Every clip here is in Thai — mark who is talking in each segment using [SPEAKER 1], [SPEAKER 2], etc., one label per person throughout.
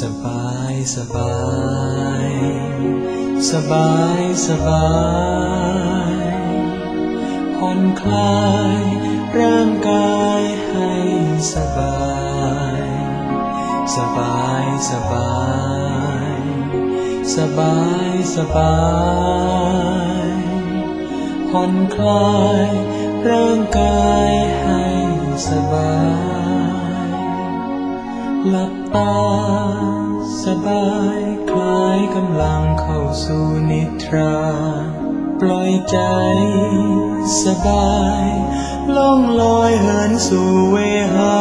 [SPEAKER 1] สบายสบายสบายสบายผ่อนคลายร่างกายให้สบาย สบายสบายสบายสบายผ่อนคลายร่างกายให้สบายหลับ ตา สบายคลายกำลังเข้าสู่นิทรา ปล่อยใจ สบายล่องลอยเหินสู่เวหา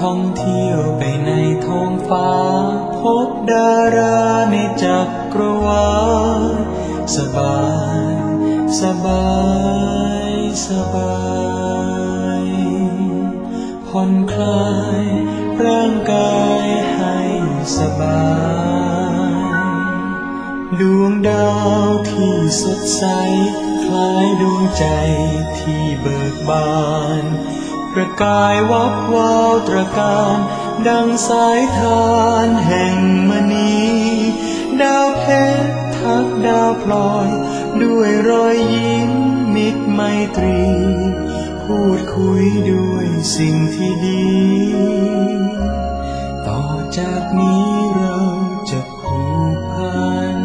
[SPEAKER 1] ท่องเที่ยวไปในท้องฟ้า พบดาราในจักรวาลสบาย สบาย สบายผ่อนคลาย ร่างกายให้สบาย ดวงดาวที่สดใส คล้ายดวงใจที่เบิกบาน ประกายวับวาวตระการ ดังสายทานแห่งมณีดาวเพชรทักดาวพลอย ด้วยรอยยิ้มมิตรไมตรี พูดคุยด้วยสิ่งที่ดี ต่อจากนี้เราจะผูกพัน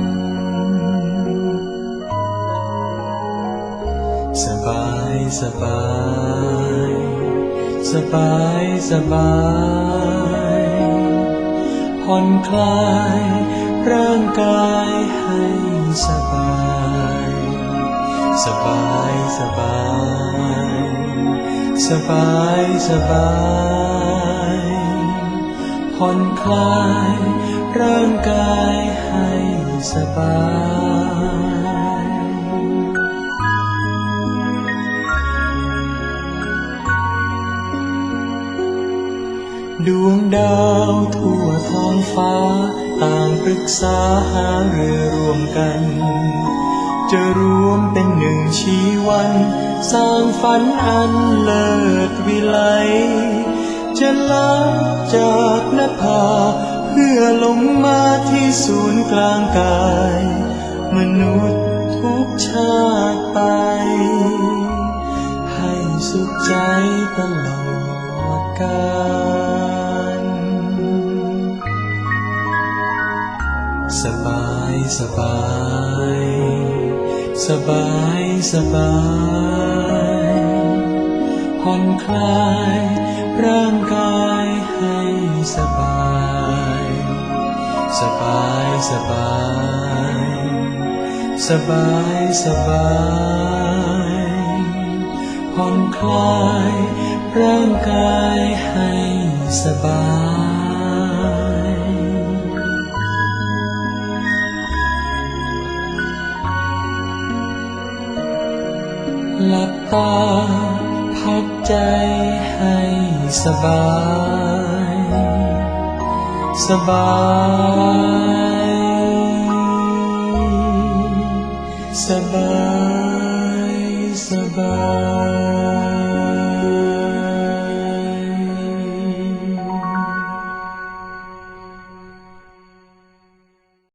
[SPEAKER 1] สบายสบาย สบายสบายผ่อนคลายร่างกายให้สบาย สบายสบาย สบายสบายผ่อนคลายร่างกายให้สบายดวงดาวทั่วท้องฟ้า ต่างปรึกษาหาเรือรวมกัน จะรวมเป็นหนึ่งชีวัน สร้างฝันอันเลิศวิไล จะลาจากนภาเพื่อลงมาที่ศูนย์กลางกาย มนุษย์ทุกชาติไป ให้สุขใจตลอดกาลสบายสบาย สบายสบายผ่อนคลายร่างกายให้สบาย สบายสบาย สบายสบายผ่อนคลายร่างกายให้สบาย หลับตา พักใจให้สบาย สบาย สบายสบาย